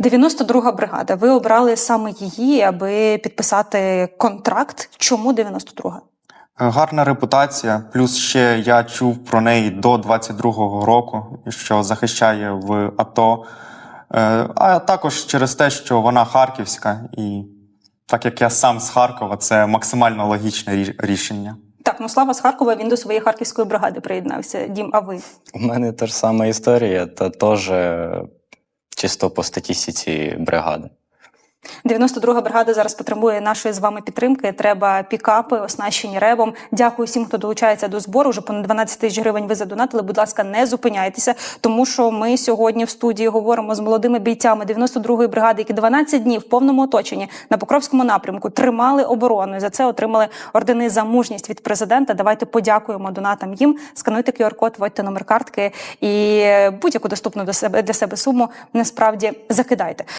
92-га бригада. Ви обрали саме її, аби підписати контракт. Чому 92-га? Е, Гарна репутація. Плюс ще я чув про неї до 22-го року, що захищає в АТО. Е, А також через те, що вона харківська, і так як я сам з Харкова, це максимально логічне рішення. Так, ну Слава з Харкова він до своєї харківської бригади приєднався. Дім, а ви? У мене та ж сама історія, та теж чисто по статистиці бригади. 92-га бригада зараз потребує нашої з вами підтримки. Треба пікапи, оснащені ребом. Дякую всім, хто долучається до збору. Вже понад 12 тисяч гривень ви задонатили. Будь ласка, не зупиняйтеся, тому що ми сьогодні в студії говоримо з молодими бійцями 92-ї бригади, які 12 днів в повному оточенні на Покровському напрямку тримали оборону. І за це отримали ордени за мужність від президента. Давайте подякуємо донатам їм. Скануйте QR-код, вводьте номер картки і будь-яку доступну для себе суму насправді закидайте.